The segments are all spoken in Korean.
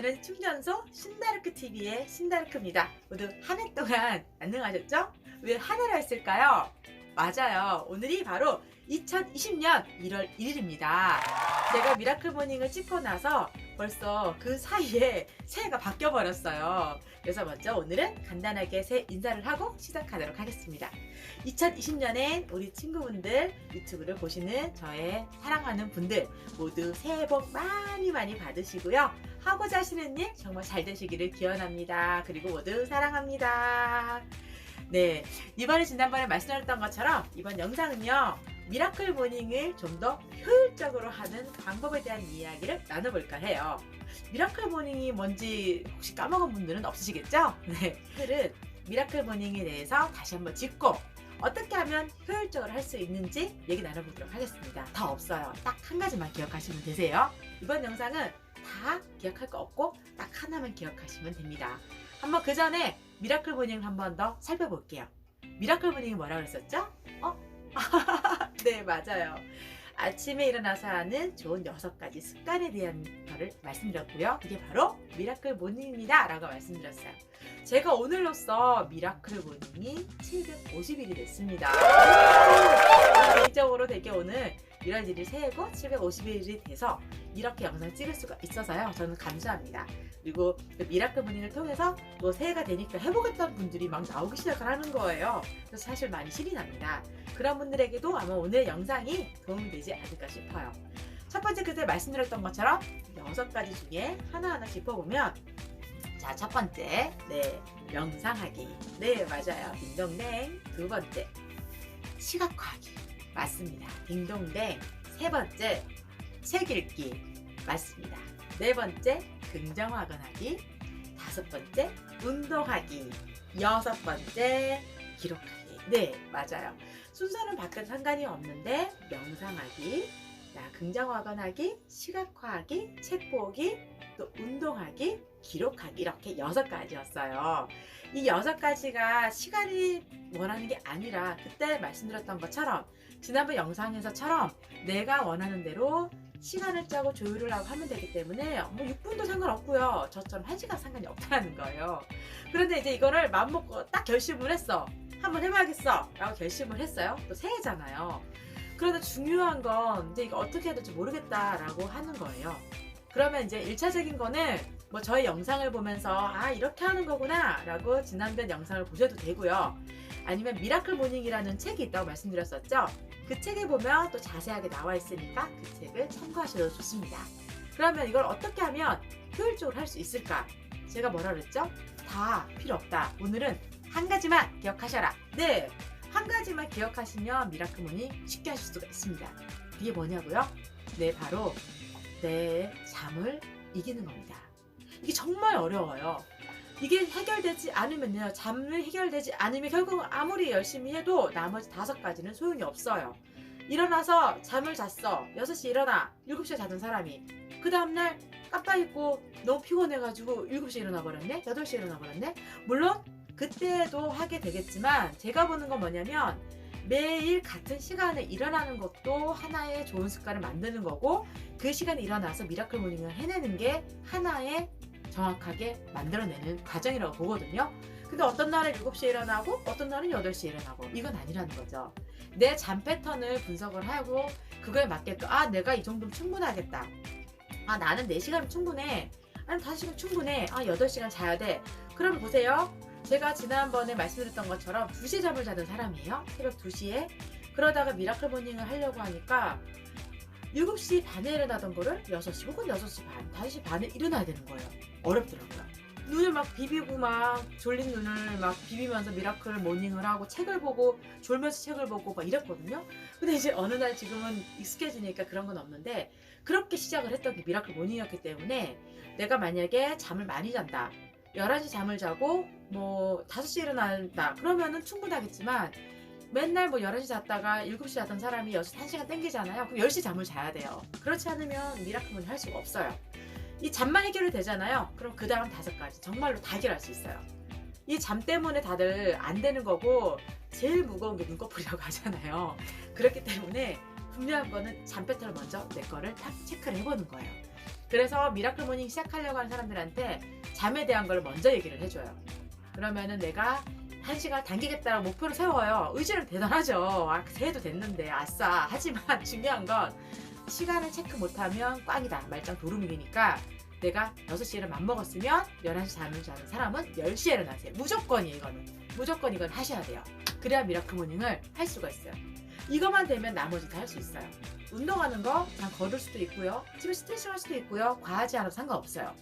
에너지 충전소 신다르크 TV의 신다르크입니다. 모두 한 해 동안 안녕하셨죠? 왜 한 해라 했을까요? 맞아요. 오늘이 바로 2020년 1월 1일입니다. 제가 미라클 모닝을 찍고 나서 벌써 그 사이에 새해가 바뀌어 버렸어요. 그래서 먼저 오늘은 간단하게 새해 인사를 하고 시작하도록 하겠습니다. 2020년엔 우리 친구분들 유튜브를 보시는 저의 사랑하는 분들 모두 새해 복 많이 많이 받으시고요. 하고자 하시는 일 정말 잘 되시기를 기원합니다. 그리고 모두 사랑합니다. 네, 이번에 지난번에 말씀드렸던 것처럼 이번 영상은요. 미라클 모닝을 좀 더 효율적으로 하는 방법에 대한 이야기를 나눠볼까 해요. 미라클 모닝이 뭔지 혹시 까먹은 분들은 없으시겠죠? 네, 오늘은 미라클 모닝에 대해서 다시 한번 짚고 어떻게 하면 효율적으로 할 수 있는지 얘기 나눠보도록 하겠습니다. 더 없어요. 딱 한 가지만 기억하시면 되세요. 이번 영상은 다 기억할 거 없고 딱 하나만 기억하시면 됩니다. 한번 그 전에 미라클 모닝을 한번 더 살펴볼게요. 미라클 모닝이 뭐라 그랬었죠? 어? 네, 맞아요. 아침에 일어나서 하는 좋은 여섯 가지 습관에 대한 거를 말씀드렸고요. 그게 바로 미라클 모닝입니다. 라고 말씀드렸어요. 제가 오늘로써 미라클 모닝이 750일이 됐습니다. 개인적으로 되게 오늘 1월 1일 새해고 750일이 돼서 이렇게 영상을 찍을 수가 있어서요. 저는 감사합니다. 그리고 그 미라클 모닝을 통해서 뭐 새해가 되니까 해보겠다는 분들이 막 나오기 시작을 하는 거예요. 그래서 사실 많이 실이 납니다. 그런 분들에게도 아마 오늘 영상이 도움이 되지 않을까 싶어요. 첫 번째 그때 말씀드렸던 것처럼 여섯 가지 중에 하나하나 짚어보면 자, 첫 번째, 네, 명상하기. 네, 맞아요. 딩동댕. 두 번째, 시각화하기. 맞습니다. 딩동댕. 세 번째, 책 읽기. 맞습니다. 네 번째, 긍정화근하기. 다섯 번째, 운동하기. 여섯 번째, 기록하기. 네, 맞아요. 순서는 바뀌어도 상관이 없는데, 명상하기, 자, 긍정화근하기, 시각화하기, 책 보기, 또 운동하기, 기록하기 이렇게 여섯 가지였어요. 이 여섯 가지가 시간이 원하는 게 아니라 그때 말씀드렸던 것처럼 지난번 영상에서처럼 내가 원하는 대로 시간을 짜고 조율을 하고 하면 되기 때문에 뭐 6분도 상관없고요. 저처럼 1시간 상관이 없다는 거예요. 그런데 이제 이거를 마음먹고 딱 결심을 했어. 한번 해봐야겠어. 라고 결심을 했어요. 또 새해잖아요. 그런데 중요한 건 이제 이거 어떻게 해야 될지 모르겠다라고 하는 거예요. 그러면 이제 1차적인 거는 뭐 저의 영상을 보면서 아 이렇게 하는 거구나 라고 지난번 영상을 보셔도 되고요. 아니면 미라클 모닝이라는 책이 있다고 말씀드렸었죠. 그 책에 보면 또 자세하게 나와 있으니까 그 책을 참고하셔도 좋습니다. 그러면 이걸 어떻게 하면 효율적으로 할 수 있을까? 제가 뭐라 그랬죠? 다 필요 없다. 오늘은 한 가지만 기억하셔라. 네, 한 가지만 기억하시면 미라클 모닝 쉽게 하실 수가 있습니다. 그게 뭐냐고요? 네, 바로 내 잠을 이기는 겁니다. 이게 정말 어려워요. 이게 해결되지 않으면요. 잠을 해결되지 않으면 결국 아무리 열심히 해도 나머지 다섯 가지는 소용이 없어요. 일어나서 잠을 잤어. 6시에 일어나. 7시에 자던 사람이. 그 다음날 깜빡 잊고 너무 피곤해가지고 7시에 일어나 버렸네? 8시에 일어나 버렸네? 물론 그때도 하게 되겠지만 제가 보는 건 뭐냐면 매일 같은 시간에 일어나는 것도 하나의 좋은 습관을 만드는 거고 그 시간에 일어나서 미라클 모닝을 해내는 게 하나의 정확하게 만들어내는 과정이라고 보거든요. 근데 어떤 날은 7시에 일어나고 어떤 날은 8시에 일어나고 이건 아니라는 거죠. 내 잠 패턴을 분석을 하고 그거에 맞게끔 아 내가 이 정도면 충분하겠다. 아 나는 4시간 충분해. 아니 5시간 충분해. 아 8시간 자야 돼. 그럼 보세요. 제가 지난번에 말씀드렸던 것처럼 2시에 잠을 자던 사람이에요. 새벽 2시에. 그러다가 미라클 모닝을 하려고 하니까 7시 반에 일어나던 거를 6시 혹은 6시 반, 5시 반에 일어나야 되는 거예요. 어렵더라고요. 눈을 막 비비고 막 졸린 눈을 막 비비면서 미라클 모닝을 하고 책을 보고 졸면서 책을 보고 막 이랬거든요. 근데 이제 어느 날 지금은 익숙해지니까 그런 건 없는데 그렇게 시작을 했던 게 미라클 모닝이었기 때문에 내가 만약에 잠을 많이 잔다. 11시 잠을 자고 뭐 5시에 일어난다. 그러면은 충분하겠지만 맨날 뭐 11시 잤다가 7시 자던 사람이 6시 1시간 땡기잖아요. 그럼 10시 잠을 자야 돼요. 그렇지 않으면 미라클 모닝 할 수가 없어요. 이 잠만 해결이 되잖아요. 그럼 그 다음 다섯 가지 정말로 다 해결할 수 있어요. 이 잠 때문에 다들 안 되는 거고 제일 무거운 게 눈꺼풀이라고 하잖아요. 그렇기 때문에 분명한 거는 잠 패턴을 먼저 내 거를 딱 체크를 해보는 거예요. 그래서 미라클 모닝 시작하려고 하는 사람들한테 잠에 대한 걸 먼저 얘기를 해줘요. 그러면은 내가 한 시간 당기겠다라고 목표를 세워요. 의지는 대단하죠. 아, 새해도 됐는데, 아싸. 하지만 중요한 건 시간을 체크 못하면 꽝이다. 말짱 도루묵이니까 내가 6시에는 맘먹었으면 11시 잠을 자는 사람은 10시에 일어나세요. 무조건이에요, 이거는. 무조건 이건 하셔야 돼요. 그래야 미라클 모닝을 할 수가 있어요. 이것만 되면 나머지 다 할 수 있어요. 운동하는 거 그냥 걸을 수도 있고요. 집에 스트레칭 할 수도 있고요. 과하지 않아도 상관없어요.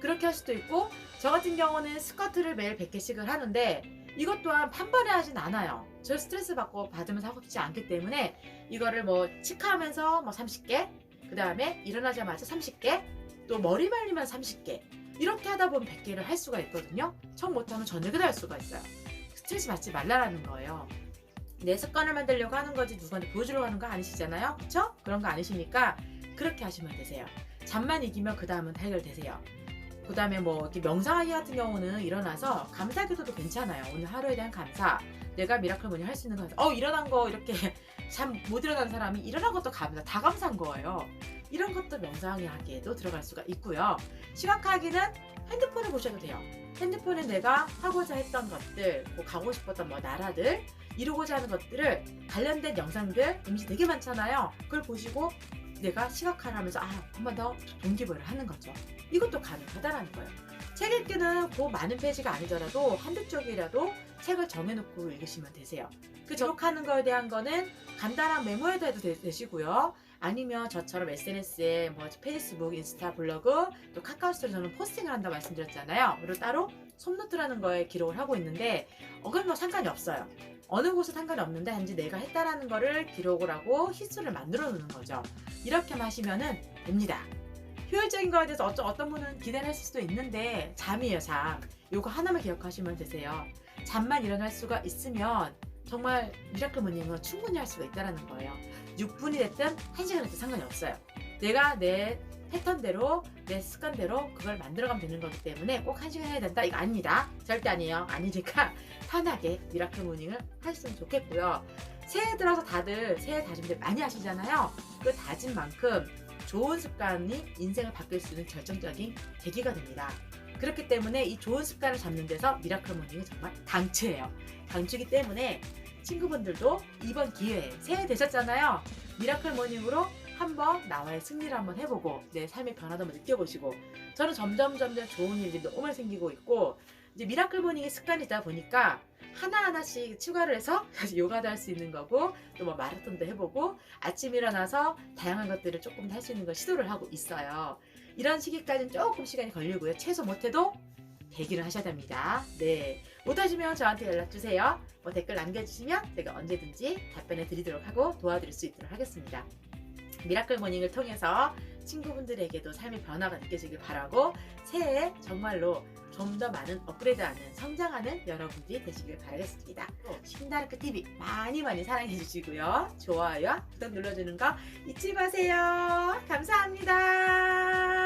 그렇게 할 수도 있고 저 같은 경우는 스쿼트를 매일 100개씩을 하는데 이것 또한 판벌에 하진 않아요. 저 스트레스 받고 받으면서 하고 싶지 않기 때문에 이거를 뭐 치카하면서 뭐 30개 그 다음에 일어나자마자 30개 또 머리 말리면 30개 이렇게 하다 보면 100개를 할 수가 있거든요. 처음 못하면 저녁에도 할 수가 있어요. 스트레스 받지 말라라는 거예요. 내 습관을 만들려고 하는 거지 누구한테 보여주려고 하는 거 아니시잖아요. 그쵸? 그런 거 아니시니까 그렇게 하시면 되세요. 잠만 이기면 그 다음은 다 해결되세요. 그 다음에 뭐 이렇게 명상하기 같은 경우는 일어나서 감사기도도 괜찮아요. 오늘 하루에 대한 감사. 내가 미라클 모닝 할 수 있는 감사. 어 일어난 거 이렇게 잠 못 일어난 사람이 일어난 것도 감사. 다 감사한 거예요. 이런 것도 명상하기에도 들어갈 수가 있고요. 시각화하기는 핸드폰을 보셔도 돼요. 핸드폰에 내가 하고자 했던 것들, 뭐 가고 싶었던 뭐 나라들, 이루고자 하는 것들을 관련된 영상들, 이미지 되게 많잖아요. 그걸 보시고 내가 시각화를 하면서 아, 한번 더 동기부여를 하는 거죠. 이것도 가능하다라는 거예요. 책 읽기는 그 많은 페이지가 아니더라도 한두 쪽이라도 책을 정해놓고 읽으시면 되세요. 그 기록하는 거에 대한 거는 간단한 메모에도 해도 되, 되시고요. 아니면 저처럼 SNS에 뭐 페이스북, 인스타, 블로그, 또 카카오스토리 저는 포스팅을 한다고 말씀드렸잖아요. 그리고 따로 솜노트라는 거에 기록을 하고 있는데 어, 그건 뭐 상관이 없어요. 어느 곳에 상관이 없는데 단지 내가 했다라는 거를 기록을 하고 히스토리를 만들어 놓는 거죠. 이렇게만 하시면은 됩니다. 효율적인 거에 대해서 어쩌, 어떤 분은 기대를 했을 수도 있는데 잠이에요 잠. 요거 하나만 기억하시면 되세요. 잠만 일어날 수가 있으면 정말 미라클 모닝은 충분히 할 수가 있다는 거예요. 6분이 됐든 1시간 됐든 상관이 없어요. 내가 내 패턴대로 내 습관대로 그걸 만들어가면 되는 거기 때문에 꼭 1시간 해야 된다 이거 아닙니다. 절대 아니에요. 아니니까 편하게 미라클 모닝을 하셨으면 좋겠고요. 새해 들어서 다들 새해 다짐들 많이 하시잖아요. 그 다짐 만큼 좋은 습관이 인생을 바뀔 수 있는 결정적인 계기가 됩니다. 그렇기 때문에 이 좋은 습관을 잡는 데서 미라클 모닝은 정말 강추예요. 강추기 때문에 친구분들도 이번 기회에 새해 되셨잖아요. 미라클 모닝으로 한번 나와의 승리를 한번 해보고 내 삶의 변화도 한번 느껴보시고 저는 점점 점점 좋은 일들이 너무 생기고 있고 이제 미라클 모닝이 습관이다 보니까 하나하나씩 추가를 해서 요가도 할 수 있는 거고 또 뭐 마라톤도 해보고 아침 일어나서 다양한 것들을 조금 더할수 있는 걸 시도를 하고 있어요. 이런 시기까지는 조금 시간이 걸리고요. 최소 못해도 100일은 하셔야 됩니다. 네. 못하시면 저한테 연락주세요. 뭐 댓글 남겨주시면 제가 언제든지 답변해 드리도록 하고 도와드릴 수 있도록 하겠습니다. 미라클 모닝을 통해서 친구분들에게도 삶의 변화가 느껴지길 바라고 새해에 정말로 좀 더 많은 업그레이드하는 성장하는 여러분들이 되시길 바라겠습니다. 신다르크 TV 많이 많이 사랑해 주시고요. 좋아요, 구독 눌러주는 거 잊지 마세요. 감사합니다.